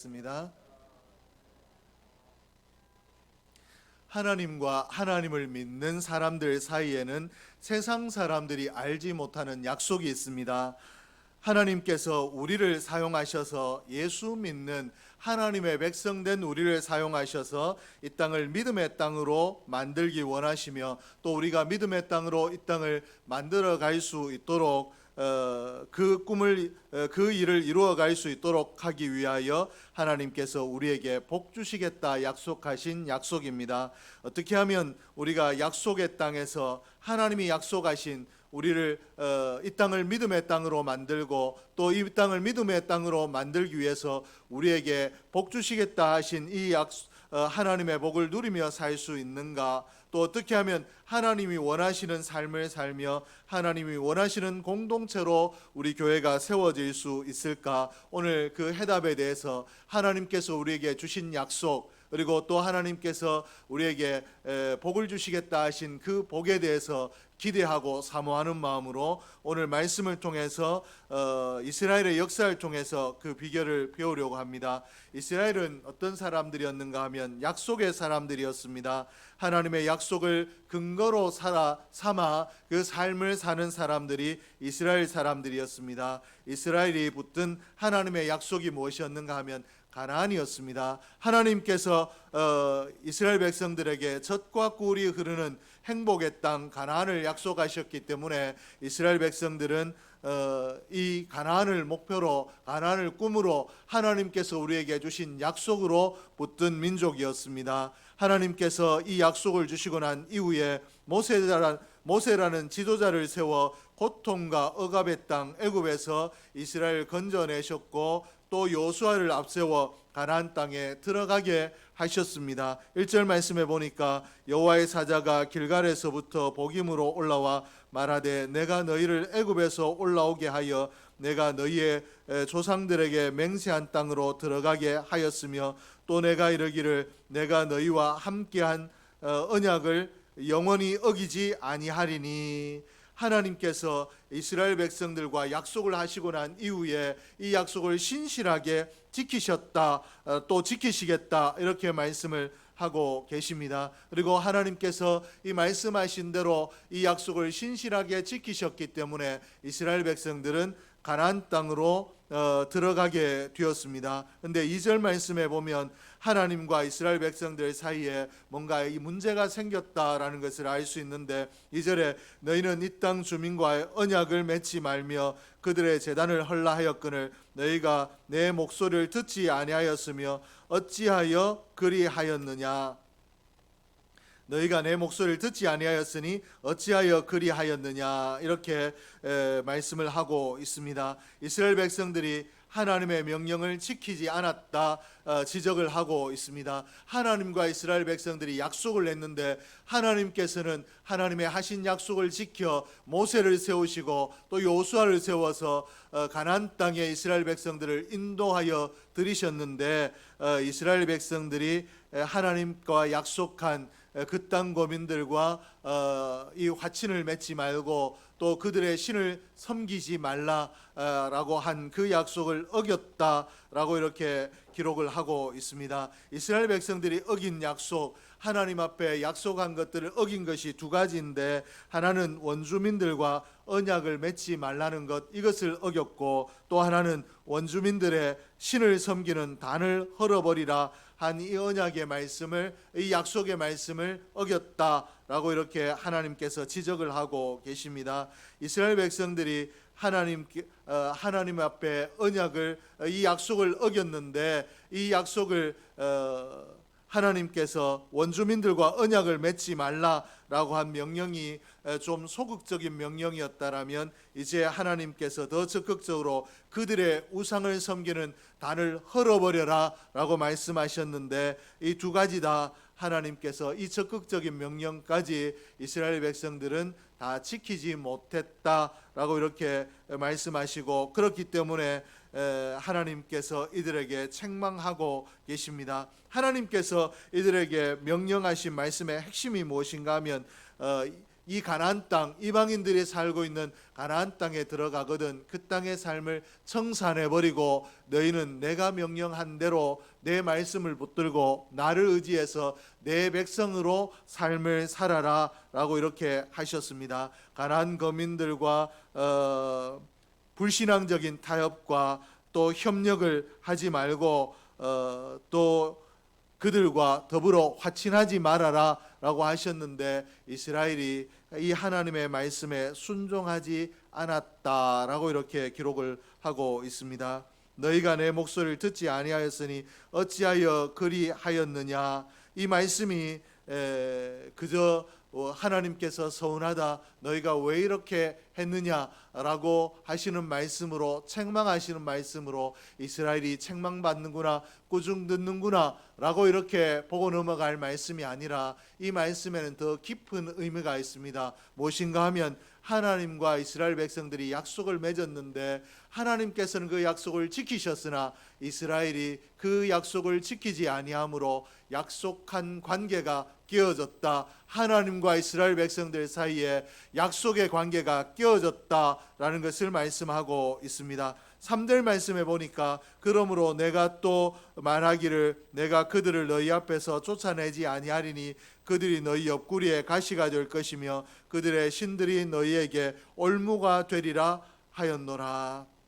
있습니다. 하나님과 하나님을 믿는 사람들 사이에는 세상 사람들이 알지 못하는 약속이 있습니다. 하나님께서 우리를 사용하셔서 예수 믿는 하나님의 백성된 우리를 사용하셔서 이 땅을 믿음의 땅으로 만들기 원하시며 또 우리가 믿음의 땅으로 이 땅을 만들어 갈 수 있도록 어, 그 꿈을 어, 그 일을 이루어 갈 수 있도록 하기 위하여 하나님께서 우리에게 복 주시겠다 약속하신 약속입니다. 어떻게 하면 우리가 약속의 땅에서 하나님이 약속하신 우리를 어, 이 땅을 믿음의 땅으로 만들고 또 이 땅을 믿음의 땅으로 만들기 위해서 우리에게 복 주시겠다 하신 이 약, 어, 하나님의 복을 누리며 살 수 있는가? 또 어떻게 하면 하나님이 원하시는 삶을 살며 하나님이 원하시는 공동체로 우리 교회가 세워질 수 있을까? 오늘 그 해답에 대해서 하나님께서 우리에게 주신 약속 그리고 또 하나님께서 우리에게 에, 복을 주시겠다 하신 그 복에 대해서 기대하고 사모하는 마음으로 오늘 말씀을 통해서 어, 이스라엘의 역사를 통해서 그 비결을 배우려고 합니다. 이스라엘은 어떤 사람들이었는가 하면 약속의 사람들이었습니다. 하나님의 약속을 근거로 살아 삼아 그 삶을 사는 사람들이 이스라엘 사람들이었습니다. 이스라엘이 붙든 하나님의 약속이 무엇이었는가 하면 가나안이었습니다. 하나님께서 어, 이스라엘 백성들에게 젖과 꿀이 흐르는 행복의 땅 가나안을 약속하셨기 때문에 이스라엘 백성들은 어, 이 가나안을 목표로 가나안을 꿈으로 하나님께서 우리에게 주신 약속으로 붙든 민족이었습니다. 하나님께서 이 약속을 주시고 난 이후에 모세라는 모세라는 지도자를 세워 고통과 억압의 땅 애굽에서 이스라엘 건져내셨고 또 요수아를 앞세워 가나안 땅에 들어가게 하셨습니다. 1절 말씀에 보니까 여호와의 사자가 길갈에서부터 복임으로 올라와 말하되 내가 너희를 애굽에서 올라오게 하여 내가 너희의 조상들에게 맹세한 땅으로 들어가게 하였으며 또 내가 이르기를 내가 너희와 함께한 어, 언약을 영원히 어기지 아니하리니 하나님께서 이스라엘 백성들과 약속을 하시고 난 이후에 이 약속을 신실하게 지키셨다 어, 또 지키시겠다 이렇게 말씀을 하고 계십니다. 그리고 하나님께서 이 말씀하신 대로 이 약속을 신실하게 지키셨기 때문에 이스라엘 백성들은 가나안 땅으로 어, 들어가게 되었습니다. 근데 2절 말씀에 보면 하나님과 이스라엘 백성들 사이에 뭔가 이 문제가 생겼다라는 것을 알 수 있는데 2절에 너희는 이 땅 주민과 언약을 맺지 말며 그들의 재단을 헐라하였거늘 너희가 내 목소리를 듣지 아니하였으며 어찌하여 그리하였느냐 너희가 내 목소리를 듣지 아니하였으니 어찌하여 그리하였느냐 이렇게 에, 말씀을 하고 있습니다. 이스라엘 백성들이 하나님의 명령을 지키지 않았다 어, 지적을 하고 있습니다. 하나님과 이스라엘 백성들이 약속을 냈는데 하나님께서는 하나님의 하신 약속을 지켜 모세를 세우시고 또 요수아를 세워서 어, 가나안 땅에 이스라엘 백성들을 인도하여 들이셨는데 어, 이스라엘 백성들이 에, 하나님과 약속한 그 땅 거민들과 어, 이 화친을 맺지 말고 또 그들의 신을 섬기지 말라라고 한 그 약속을 어겼다라고 이렇게 기록을 하고 있습니다. 이스라엘 백성들이 어긴 약속, 하나님 앞에 약속한 것들을 어긴 것이 두 가지인데 하나는 원주민들과 언약을 맺지 말라는 것 이것을 어겼고 또 하나는 원주민들의 신을 섬기는 단을 헐어버리라 한 이 언약의 말씀을 이 약속의 말씀을 어겼다라고 이렇게 하나님께서 지적을 하고 계십니다. 이스라엘 백성들이 하나님 어, 하나님 앞에 언약을 어, 이 약속을 어겼는데 이 약속을 어, 하나님께서 원주민들과 언약을 맺지 말라라고 한 명령이 좀 소극적인 명령이었다라면 이제 하나님께서 더 적극적으로 그들의 우상을 섬기는 단을 헐어버려라라고 말씀하셨는데 이 두 가지 다 하나님께서 이 적극적인 명령까지 이스라엘 백성들은 다 지키지 못했다라고 이렇게 말씀하시고 그렇기 때문에 하나님께서 이들에게 책망하고 계십니다. 하나님께서 이들에게 명령하신 말씀의 핵심이 무엇인가 하면 어, 이 가나안 땅 이방인들이 살고 있는 가나안 땅에 들어가거든 그 땅의 삶을 청산해 버리고 너희는 내가 명령한 대로 내 말씀을 붙들고 나를 의지해서 내 백성으로 삶을 살아라라고 이렇게 하셨습니다. 가나안 거민들과 어, 불신앙적인 타협과 또 협력을 하지 말고 어, 또 그들과 더불어 화친하지 말아라라고 하셨는데 이스라엘이 이 하나님의 말씀에 순종하지 않았다라고 이렇게 기록을 하고 있습니다. 너희가 내 목소리를 듣지 아니하였으니 어찌하여 그리하였느냐 이 말씀이 에, 그저 어, 하나님께서 서운하다 너희가 왜 이렇게 했느냐라고 하시는 말씀으로 책망하시는 말씀으로 이스라엘이 책망받는구나 꾸중 듣는구나라고 이렇게 보고 넘어갈 말씀이 아니라 이 말씀에는 더 깊은 의미가 있습니다. 무엇인가 하면 하나님과 이스라엘 백성들이 약속을 맺었는데 하나님께서는 그 약속을 지키셨으나 이스라엘이 그 약속을 지키지 아니하므로 약속한 관계가 깨어졌다. 하나님과 이스라엘 백성들 사이에 약속의 관계가 깨어졌다라는 것을 말씀하고 있습니다. 3절 말씀에 보니까 그러므로 내가 또 말하기를 내가 그들을 너희 앞에서 쫓아내지 아니하리니 그들이 너희 옆구리에 가시가 될 것이며 그들의 신들이 너희에게 올무가 되리라 하였노라.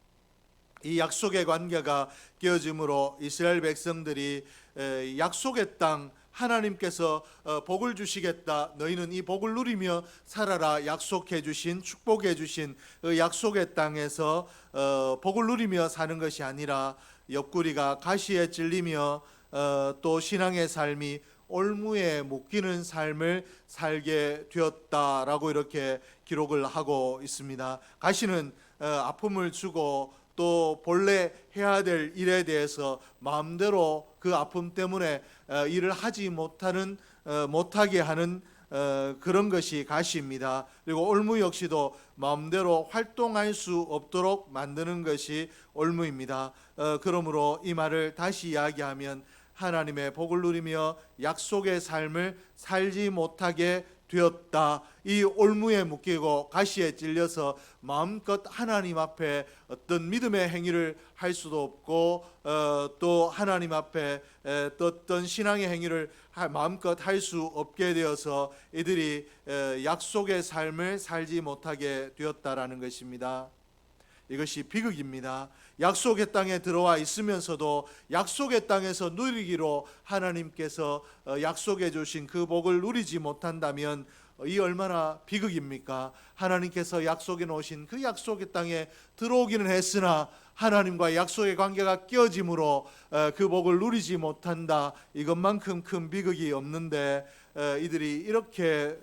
이 약속의 관계가 깨어짐으로 이스라엘 백성들이 에, 약속의 땅 하나님께서 어, 복을 주시겠다. 너희는 이 복을 누리며 살아라. 약속해 주신 축복해 주신 그 약속의 땅에서 어, 복을 누리며 사는 것이 아니라 옆구리가 가시에 찔리며 어, 또 신앙의 삶이 올무에 묶이는 삶을 살게 되었다라고 이렇게 기록을 하고 있습니다. 가시는 어, 아픔을 주고 또 본래 해야 될 일에 대해서 마음대로 그 아픔 때문에 어, 일을 하지 못하는 어, 못하게 하는 어, 그런 것이 가시입니다. 그리고 올무 역시도 마음대로 활동할 수 없도록 만드는 것이 올무입니다. 어, 그러므로 이 말을 다시 이야기하면 하나님의 복을 누리며 약속의 삶을 살지 못하게 되었다. 이 올무에 묶이고 가시에 찔려서 마음껏 하나님 앞에 어떤 믿음의 행위를 할 수도 없고 어, 또 하나님 앞에 에, 또 어떤 신앙의 행위를 하- 마음껏 할 수 없게 되어서 이들이 에, 약속의 삶을 살지 못하게 되었다라는 것입니다. 이것이 비극입니다. 약속의 땅에 들어와 있으면서도 약속의 땅에서 누리기로 하나님께서 어, 약속해 주신 그 복을 누리지 못한다면 어, 이 얼마나 비극입니까? 하나님께서 약속해 놓으신 그 약속의 땅에 들어오기는 했으나 하나님과 약속의 관계가 깨어짐으로 어, 그 복을 누리지 못한다. 이것만큼 큰 비극이 없는데 어, 이들이 이렇게 에,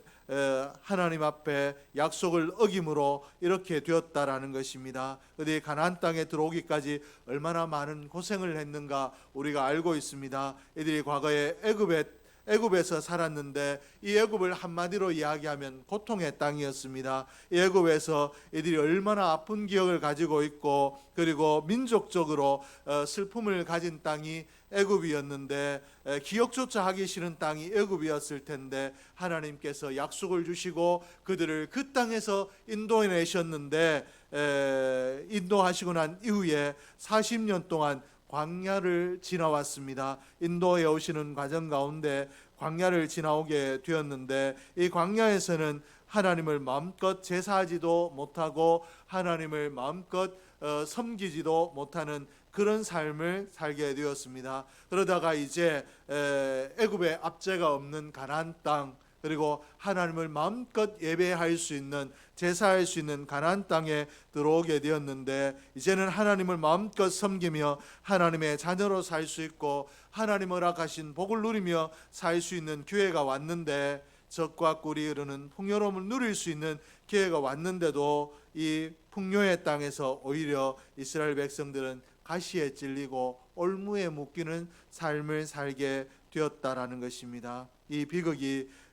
하나님 앞에 약속을 어김으로 이렇게 되었다라는 것입니다. 그들이 가나안 땅에 들어오기까지 얼마나 많은 고생을 했는가 우리가 알고 있습니다. 이들이 과거에 애굽에 애굽에서 살았는데 이 애굽을 한마디로 이야기하면 고통의 땅이었습니다. 이 애굽에서 이들이 얼마나 아픈 기억을 가지고 있고 그리고 민족적으로 어, 슬픔을 가진 땅이 애굽이었는데 에, 기억조차 하기 싫은 땅이 애굽이었을 텐데 하나님께서 약속을 주시고 그들을 그 땅에서 인도해 내셨는데 에, 인도하시고 난 이후에 40년 동안 광야를 지나왔습니다. 인도에 오시는 과정 가운데 광야를 지나오게 되었는데 이 광야에서는 하나님을 마음껏 제사하지도 못하고 하나님을 마음껏 어, 섬기지도 못하는 그런 삶을 살게 되었습니다. 그러다가 이제 에, 애굽의 압제가 없는 가나안 땅 그리고 하나님을 마음껏 예배할 수 있는 제사할 수 있는 가나안 땅에 들어오게 되었는데 이제는 하나님을 마음껏 섬기며 하나님의 자녀로 살 수 있고 하나님 허락하신 복을 누리며 살 수 있는 기회가 왔는데 적과 꿀이 흐르는 풍요로움을 누릴 수 있는 기회가 왔는데도 이 풍요의 땅에서 오히려 이스라엘 백성들은 가시에 찔리고 올무에 묶이는 삶을 살게 되었다라는 것입니다. 이 비극이 에,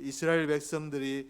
이스라엘 백성들이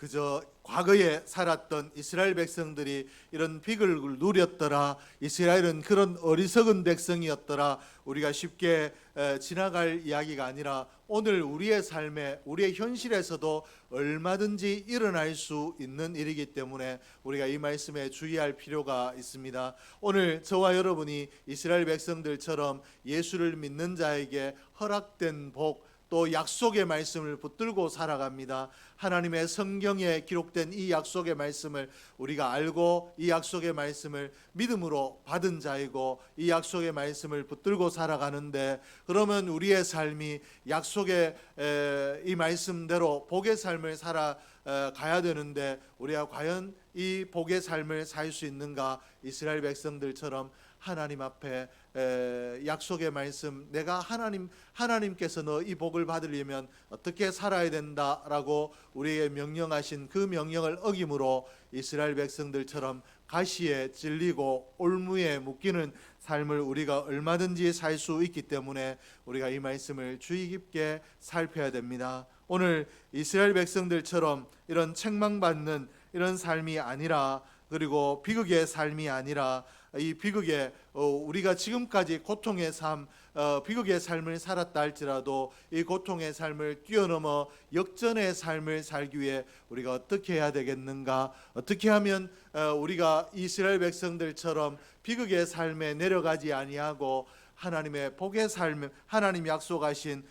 그저 과거에 살았던 이스라엘 백성들이 이런 비극을 누렸더라. 이스라엘은 그런 어리석은 백성이었더라. 우리가 쉽게 에, 지나갈 이야기가 아니라 오늘 우리의 삶에 우리의 현실에서도 얼마든지 일어날 수 있는 일이기 때문에 우리가 이 말씀에 주의할 필요가 있습니다. 오늘 저와 여러분이 이스라엘 백성들처럼 예수를 믿는 자에게 허락된 복 또 약속의 말씀을 붙들고 살아갑니다. 하나님의 성경에 기록된 이 약속의 말씀을 우리가 알고 이 약속의 말씀을 믿음으로 받은 자이고 이 약속의 말씀을 붙들고 살아가는데 그러면 우리의 삶이 약속의 에, 이 말씀대로 복의 삶을 살아 에, 가야 되는데 우리가 과연 이 복의 삶을 살 수 있는가 이스라엘 백성들처럼 하나님 앞에 에, 약속의 말씀 내가 하나님 하나님께서 너 이 복을 받으려면 어떻게 살아야 된다라고 우리에게 명령하신 그 명령을 어김으로 이스라엘 백성들처럼 가시에 찔리고 올무에 묶이는 삶을 우리가 얼마든지 살 수 있기 때문에 우리가 이 말씀을 주의 깊게 살펴야 됩니다. 오늘 이스라엘 백성들처럼 이런 책망받는 이런 삶이 아니라 그리고 비극의 삶이 아니라 이 비극의 어, 우리가 지금까지 고통의 삶, 어, 비극의 삶을 살았다 할지라도 이 고통의 삶을 뛰어넘어 역전의 삶을 살기 위해 우리가 어떻게 해야 되겠는가? 어떻게 하면 어, 우리가 이스라엘 백성들처럼 비극의 삶에 내려가지 아니하고 하나님의 복의 삶, 하나님 약속하신 에,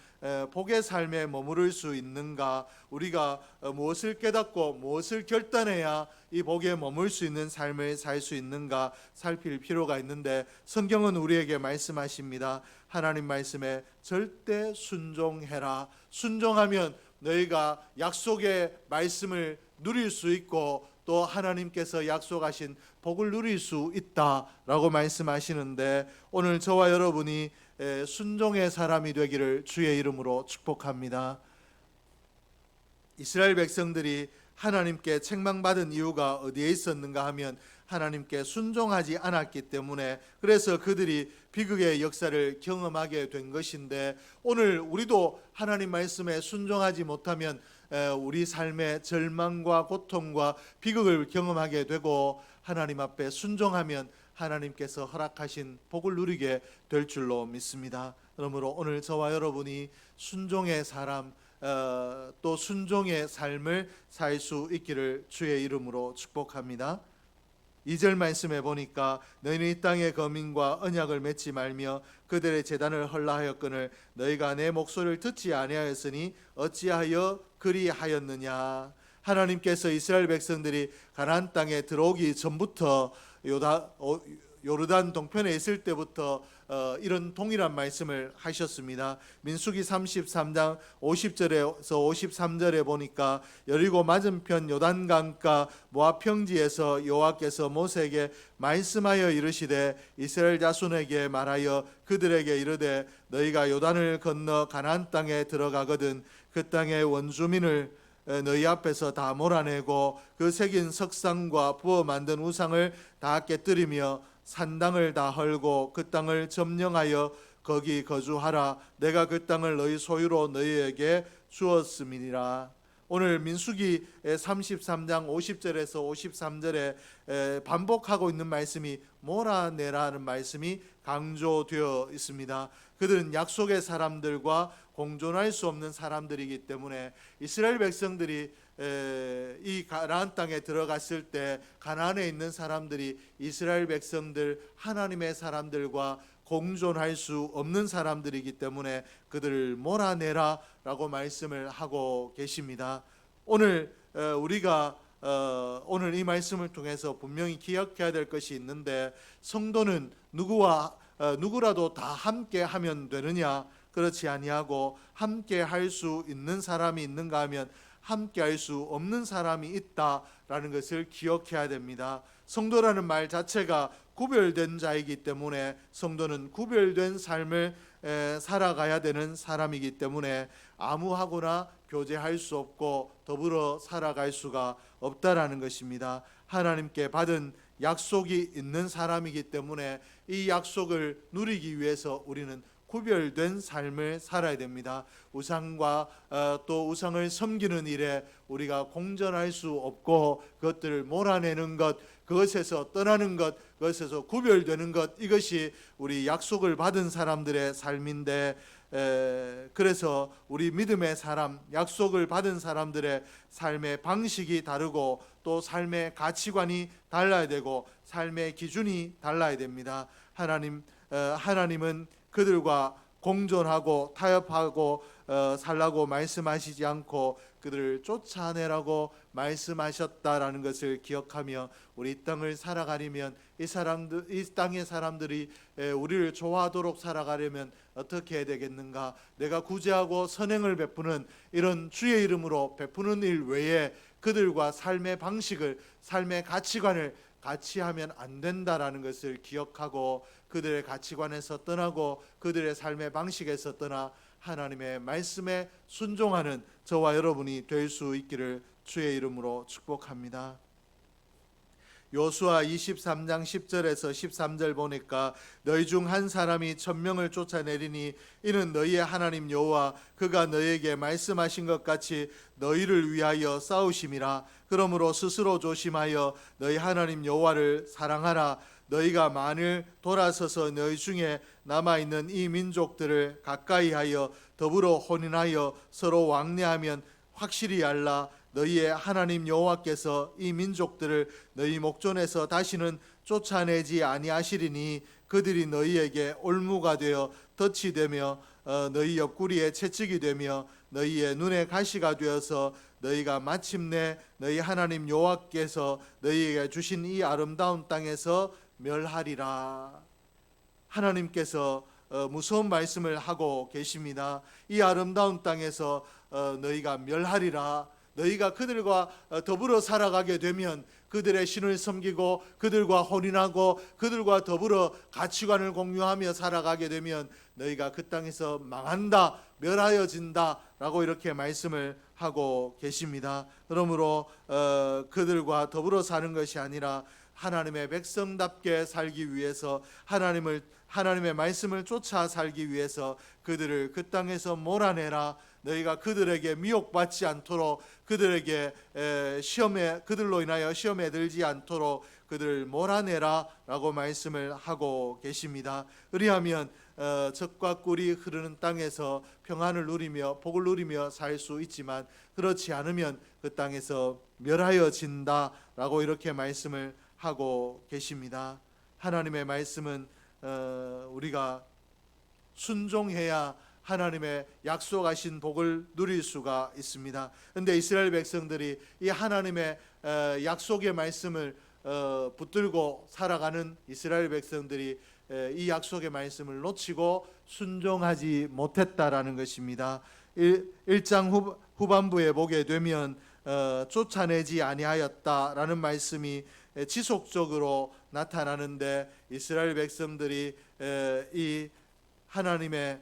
복의 삶에 머무를 수 있는가? 우리가 어, 무엇을 깨닫고 무엇을 결단해야 이 복에 머물 수 있는 삶을 살 수 있는가 살필 필요가 있는데 성경은 우리에게 말씀하십니다. 하나님 말씀에 절대 순종해라. 순종하면 너희가 약속의 말씀을 누릴 수 있고 또 하나님께서 약속하신 복을 누릴 수 있다라고 말씀하시는데 오늘 저와 여러분이 에, 순종의 사람이 되기를 주의 이름으로 축복합니다. 이스라엘 백성들이 하나님께 책망받은 이유가 어디에 있었는가 하면 하나님께 순종하지 않았기 때문에 그래서 그들이 비극의 역사를 경험하게 된 것인데 오늘 우리도 하나님 말씀에 순종하지 못하면 에, 우리 삶의 절망과 고통과 비극을 경험하게 되고 하나님 앞에 순종하면 하나님께서 허락하신 복을 누리게 될 줄로 믿습니다. 그러므로 오늘 저와 여러분이 순종의 사람 어, 또 순종의 삶을 살 수 있기를 주의 이름으로 축복합니다. 2절 말씀에 보니까 너희는 이 땅의 거민과 언약을 맺지 말며 그들의 재단을 헐라하였거늘 너희가 내 목소리를 듣지 아니하였으니 어찌하여 그리하였느냐 하나님께서 이스라엘 백성들이 가나안 땅에 들어오기 전부터 요다 어, 요르단 동편에 있을 때부터 어, 이런 동일한 말씀을 하셨습니다. 민수기 33장 50절에서 53절에 보니까 여리고 맞은편 요단강가 모압 평지에서 여호와께서 모세에게 말씀하여 이르시되 이스라엘 자손에게 말하여 그들에게 이르되 너희가 요단을 건너 가나안 땅에 들어가거든 그 땅의 원주민을 에, 너희 앞에서 다 몰아내고 그 새긴 석상과 부어 만든 우상을 다 깨뜨리며 산당을 다 헐고 그 땅을 점령하여 거기 거주하라 내가 그 땅을 너희 소유로 너희에게 주었음이니라 오늘 민수기 33장 50절에서 53절에 반복하고 있는 말씀이 몰아내라는 말씀이 강조되어 있습니다. 그들은 약속의 사람들과 공존할 수 없는 사람들이기 때문에 이스라엘 백성들이 에, 이 가나안 땅에 들어갔을 때 가나안에 있는 사람들이 이스라엘 백성들 하나님의 사람들과 공존할 수 없는 사람들이기 때문에 그들을 몰아내라라고 말씀을 하고 계십니다. 오늘 어, 우리가 어, 오늘 이 말씀을 통해서 분명히 기억해야 될 것이 있는데 성도는 누구와 어, 누구라도 다 함께 하면 되느냐 그렇지 아니하고 함께 할 수 있는 사람이 있는가 하면 함께 할 수 없는 사람이 있다라는 것을 기억해야 됩니다. 성도라는 말 자체가 구별된 자이기 때문에 성도는 구별된 삶을 에, 살아가야 되는 사람이기 때문에 아무하고나 교제할 수 없고 더불어 살아갈 수가 없다라는 것입니다. 하나님께 받은 약속이 있는 사람이기 때문에 이 약속을 누리기 위해서 우리는 구별된 삶을 살아야 됩니다. 우상과 어, 또 우상을 섬기는 일에 우리가 공존할 수 없고 그것들을 몰아내는 것, 그것에서 떠나는 것, 그것에서 구별되는 것 이것이 우리 약속을 받은 사람들의 삶인데 에, 그래서 우리 믿음의 사람, 약속을 받은 사람들의 삶의 방식이 다르고 또 삶의 가치관이 달라야 되고 삶의 기준이 달라야 됩니다. 하나님 어, 하나님은 그들과 공존하고 타협하고 어, 살라고 말씀하시지 않고 그들을 쫓아내라고 말씀하셨다라는 것을 기억하며 우리 이 땅을 살아가려면 이 사람들 이 땅의 사람들이 에, 우리를 좋아하도록 살아가려면 어떻게 해야 되겠는가? 내가 구제하고 선행을 베푸는 이런 주의 이름으로 베푸는 일 외에 그들과 삶의 방식을 삶의 가치관을 같이 하면 안 된다라는 것을 기억하고 그들의 가치관에서 떠나고 그들의 삶의 방식에서 떠나 하나님의 말씀에 순종하는 저와 여러분이 될 수 있기를 주의 이름으로 축복합니다. 요수아 23장 10절에서 13절 보니까 너희 중 한 사람이 천명을 쫓아내리니 이는 너희의 하나님 여호와 그가 너희에게 말씀하신 것 같이 너희를 위하여 싸우심이라. 그러므로 스스로 조심하여 너희 하나님 여호와를 사랑하라. 너희가 만일 돌아서서 너희 중에 남아 있는 이 민족들을 가까이하여 더불어 혼인하여 서로 왕래하면 확실히 알라 너희의 하나님 여호와께서 이 민족들을 너희 목전에서 다시는 쫓아내지 아니하시리니 그들이 너희에게 올무가 되어 덫이 되며 어, 너희 옆구리에 채찍이 되며 너희의 눈에 가시가 되어서 너희가 마침내 너희 하나님 여호와께서 너희에게 주신 이 아름다운 땅에서 멸하리라. 하나님께서 어, 무서운 말씀을 하고 계십니다. 이 아름다운 땅에서 어, 너희가 멸하리라. 너희가 그들과 어, 더불어 살아가게 되면 그들의 신을 섬기고 그들과 혼인하고 그들과 더불어 가치관을 공유하며 살아가게 되면 너희가 그 땅에서 망한다, 멸하여진다라고 이렇게 말씀을 하고 계십니다. 그러므로 어, 그들과 더불어 사는 것이 아니라 하나님의 백성답게 살기 위해서 하나님을 하나님의 말씀을 쫓아 살기 위해서 그들을 그 땅에서 몰아내라. 너희가 그들에게 미혹받지 않도록 그들에게 에, 시험에 그들로 인하여 시험에 들지 않도록 그들을 몰아내라라고 말씀을 하고 계십니다. 그리하면 어, 적과 꿀이 흐르는 땅에서 평안을 누리며 복을 누리며 살 수 있지만 그렇지 않으면 그 땅에서 멸하여진다라고 이렇게 말씀을 하고 계십니다. 하나님의 말씀은 어, 우리가 순종해야 하나님의 약속하신 복을 누릴 수가 있습니다. 근데 이스라엘 백성들이 이 하나님의 어, 약속의 말씀을 어, 붙들고 살아가는 이스라엘 백성들이 에, 이 약속의 말씀을 놓치고 순종하지 못했다라는 것입니다. 1, 장 후, 후반부에 보게 되면 어, 쫓아내지 아니하였다라는 말씀이 에, 지속적으로 나타나는데 이스라엘 백성들이 에, 이 하나님의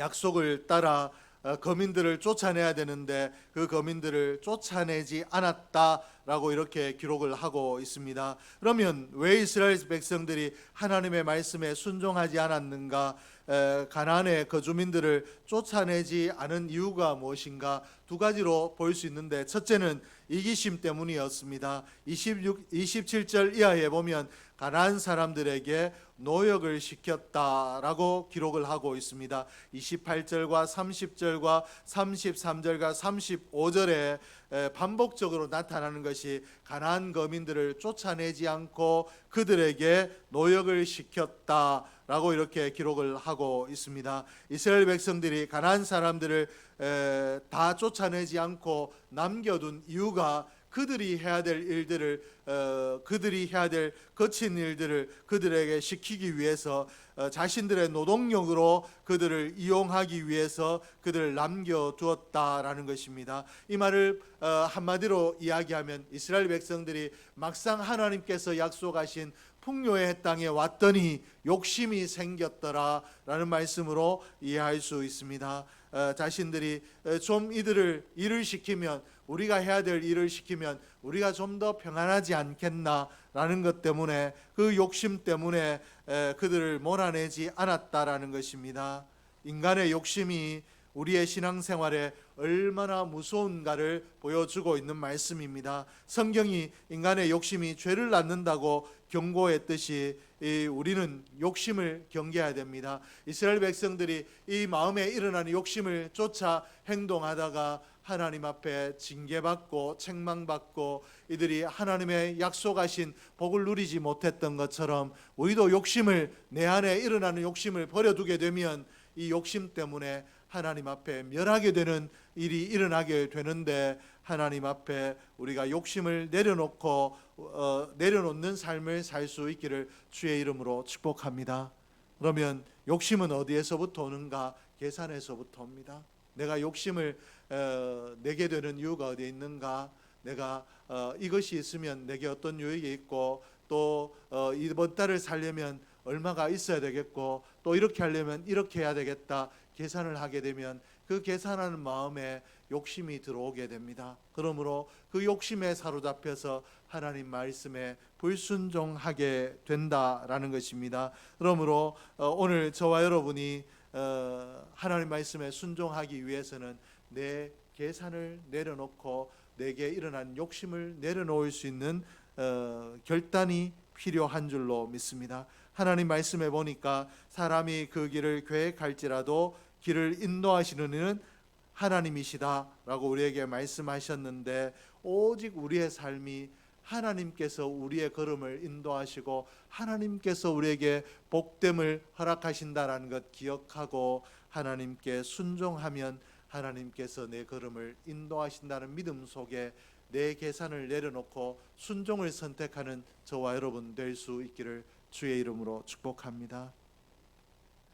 약속을 따라 어, 거민들을 쫓아내야 되는데 그 거민들을 쫓아내지 않았다라고 이렇게 기록을 하고 있습니다. 그러면 왜 이스라엘 백성들이 하나님의 말씀에 순종하지 않았는가? 에, 가나안의 거주민들을 쫓아내지 않은 이유가 무엇인가? 두 가지로 볼 수 있는데 첫째는 이기심 때문이었습니다. 26, 27절 이하에 보면 가나안 사람들에게 노역을 시켰다라고 기록을 하고 있습니다. 28절과 30절과 33절과 35절에 반복적으로 나타나는 것이 가나안 거민들을 쫓아내지 않고 그들에게 노역을 시켰다 라고 이렇게 기록을 하고 있습니다. 이스라엘 백성들이 가나안 사람들을 다 쫓아내지 않고 남겨둔 이유가 그들이 해야 될 일들을 어, 그들이 해야 될 거친 일들을 그들에게 시키기 위해서 어, 자신들의 노동력으로 그들을 이용하기 위해서 그들을 남겨 두었다라는 것입니다. 이 말을 어, 한마디로 이야기하면 이스라엘 백성들이 막상 하나님께서 약속하신 풍요의 땅에 왔더니 욕심이 생겼더라라는 말씀으로 이해할 수 있습니다. 어, 자신들이 어, 좀 이들을 일을 시키면 우리가 해야 될 일을 시키면 우리가 좀 더 평안하지 않겠나라는 것 때문에 그 욕심 때문에 에, 그들을 몰아내지 않았다라는 것입니다. 인간의 욕심이 우리의 신앙생활에 얼마나 무서운가를 보여주고 있는 말씀입니다. 성경이 인간의 욕심이 죄를 낳는다고 경고했듯이 이 우리는 욕심을 경계해야 됩니다. 이스라엘 백성들이 이 마음에 일어나는 욕심을 쫓아 행동하다가 하나님 앞에 징계받고 책망받고 이들이 하나님의 약속하신 복을 누리지 못했던 것처럼 우리도 욕심을 내 안에 일어나는 욕심을 버려두게 되면 이 욕심 때문에 하나님 앞에 멸하게 되는 일이 일어나게 되는데 하나님 앞에 우리가 욕심을 내려놓고 어, 내려놓는 삶을 살 수 있기를 주의 이름으로 축복합니다. 그러면 욕심은 어디에서부터 오는가? 계산에서부터 옵니다. 내가 욕심을 어, 내게 되는 이유가 어디에 있는가? 내가 어, 이것이 있으면 내게 어떤 유익이 있고 또 어, 이번 달을 살려면 얼마가 있어야 되겠고 또 이렇게 하려면 이렇게 해야 되겠다 계산을 하게 되면 그 계산하는 마음에 욕심이 들어오게 됩니다. 그러므로 그 욕심에 사로잡혀서 하나님 말씀에 불순종하게 된다라는 것입니다. 그러므로 어, 오늘 저와 여러분이 어, 하나님 말씀에 순종하기 위해서는 내 계산을 내려놓고 내게 일어난 욕심을 내려놓을 수 있는 어, 결단이 필요한 줄로 믿습니다. 하나님 말씀에 보니까 사람이 그 길을 계획할지라도 길을 인도하시는 이는 하나님이시다라고 우리에게 말씀하셨는데 오직 우리의 삶이 하나님께서 우리의 걸음을 인도하시고 하나님께서 우리에게 복됨을 허락하신다라는 것 기억하고 하나님께 순종하면 하나님께서 내 걸음을 인도하신다는 믿음 속에 내 계산을 내려놓고 순종을 선택하는 저와 여러분 될 수 있기를 주의 이름으로 축복합니다.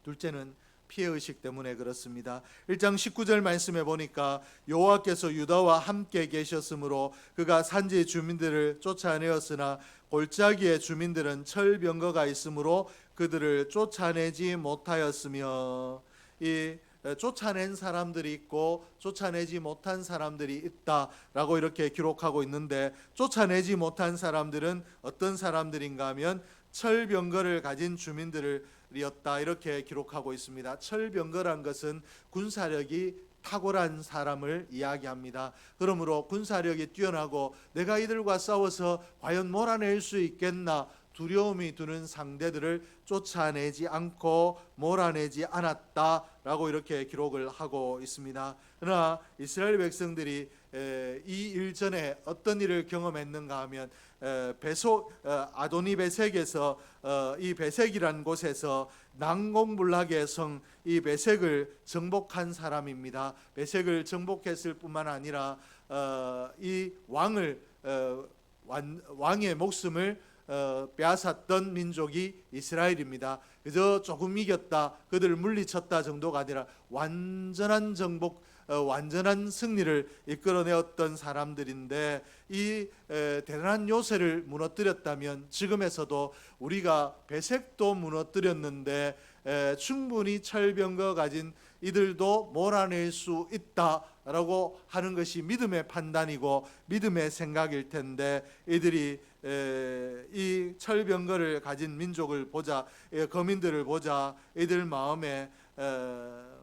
둘째는 피해 의식 때문에 그렇습니다. 1장 19절 말씀에 보니까 여호와께서 유다와 함께 계셨으므로 그가 산지 주민들을 쫓아내었으나 골짜기의 주민들은 철병거가 있으므로 그들을 쫓아내지 못하였으며 이 쫓아낸 사람들이 있고 쫓아내지 못한 사람들이 있다라고 이렇게 기록하고 있는데 쫓아내지 못한 사람들은 어떤 사람들인가 하면 철병거를 가진 주민들이었다 이렇게 기록하고 있습니다. 철병거란 것은 군사력이 탁월한 사람을 이야기합니다. 그러므로 군사력이 뛰어나고 내가 이들과 싸워서 과연 몰아낼 수 있겠나 두려움이 드는 상대들을 쫓아내지 않고 몰아내지 않았다라고 이렇게 기록을 하고 있습니다. 그러나 이스라엘 백성들이 이 일전에 어떤 일을 경험했는가 하면 베소 아도니 베색에서 어, 이 베색이란 곳에서 난공불락의 성 이 베색을 정복한 사람입니다. 베색을 정복했을 뿐만 아니라 어, 이 왕을 어, 왕의 목숨을 빼앗았던 민족이 이스라엘입니다. 그저 조금 이겼다, 그들을 물리쳤다 정도가 아니라 완전한 정복 어, 완전한 승리를 이끌어내었던 사람들인데 이 에, 대단한 요새를 무너뜨렸다면 지금에서도 우리가 배색도 무너뜨렸는데 에, 충분히 철병거 가진 이들도 몰아낼 수 있다 라고 하는 것이 믿음의 판단이고 믿음의 생각일 텐데 이들이 에, 이 철병거를 가진 민족을 보자 에, 거민들을 보자 이들 마음에 에,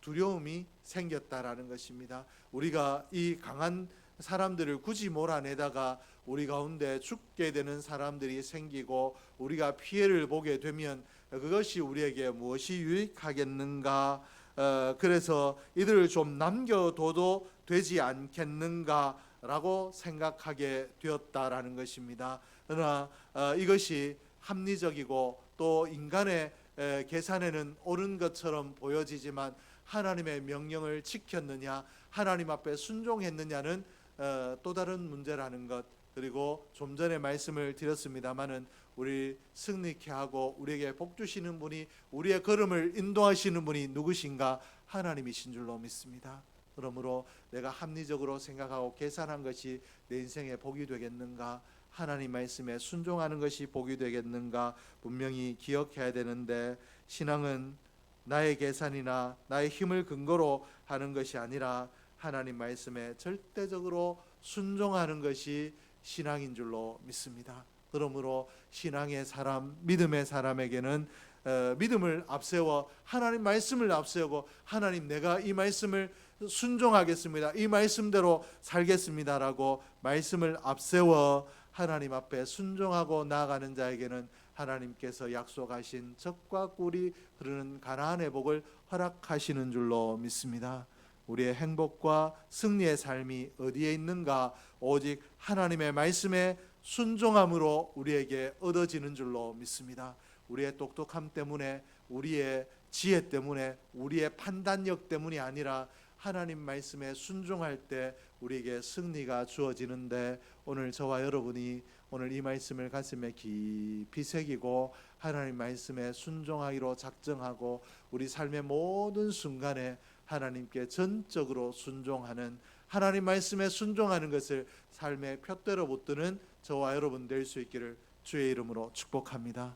두려움이 생겼다라는 것입니다. 우리가 이 강한 사람들을 굳이 몰아내다가 우리 가운데 죽게 되는 사람들이 생기고 우리가 피해를 보게 되면 그것이 우리에게 무엇이 유익하겠는가? 어, 그래서 이들을 좀 남겨둬도 되지 않겠는가라고 생각하게 되었다라는 것입니다. 그러나 어, 이것이 합리적이고 또 인간의 에, 계산에는 옳은 것처럼 보여지지만 하나님의 명령을 지켰느냐, 하나님 앞에 순종했느냐는 어, 또 다른 문제라는 것. 그리고 좀 전에 말씀을 드렸습니다마는 우리 승리케 하고 우리에게 복 주시는 분이 우리의 걸음을 인도하시는 분이 누구신가? 하나님이신 줄로 믿습니다. 그러므로 내가 합리적으로 생각하고 계산한 것이 내 인생의 복이 되겠는가? 하나님 말씀에 순종하는 것이 복이 되겠는가? 분명히 기억해야 되는데 신앙은 나의 계산이나 나의 힘을 근거로 하는 것이 아니라 하나님 말씀에 절대적으로 순종하는 것이 신앙인 줄로 믿습니다. 그러므로 신앙의 사람, 믿음의 사람에게는 어, 믿음을 앞세워 하나님 말씀을 앞세우고 하나님 내가 이 말씀을 순종하겠습니다. 이 말씀대로 살겠습니다라고 말씀을 앞세워 하나님 앞에 순종하고 나아가는 자에게는 하나님께서 약속하신 적과 꿀이 흐르는 가나안의 복을 허락하시는 줄로 믿습니다. 우리의 행복과 승리의 삶이 어디에 있는가? 오직 하나님의 말씀에 순종함으로 우리에게 얻어지는 줄로 믿습니다. 우리의 똑똑함 때문에 우리의 지혜 때문에 우리의 판단력 때문이 아니라 하나님 말씀에 순종할 때 우리에게 승리가 주어지는데 오늘 저와 여러분이 오늘 이 말씀을 가슴에 깊이 새기고 하나님 말씀에 순종하기로 작정하고 우리 삶의 모든 순간에 하나님께 전적으로 순종하는 하나님 말씀에 순종하는 것을 삶의 표대로 붙드는 저와 여러분 될 수 있기를 주의 이름으로 축복합니다.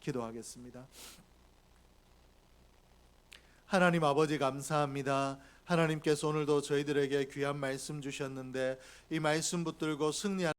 기도하겠습니다. 하나님 아버지 감사합니다. 하나님께서 오늘도 저희들에게 귀한 말씀 주셨는데 이 말씀 붙들고 승리하는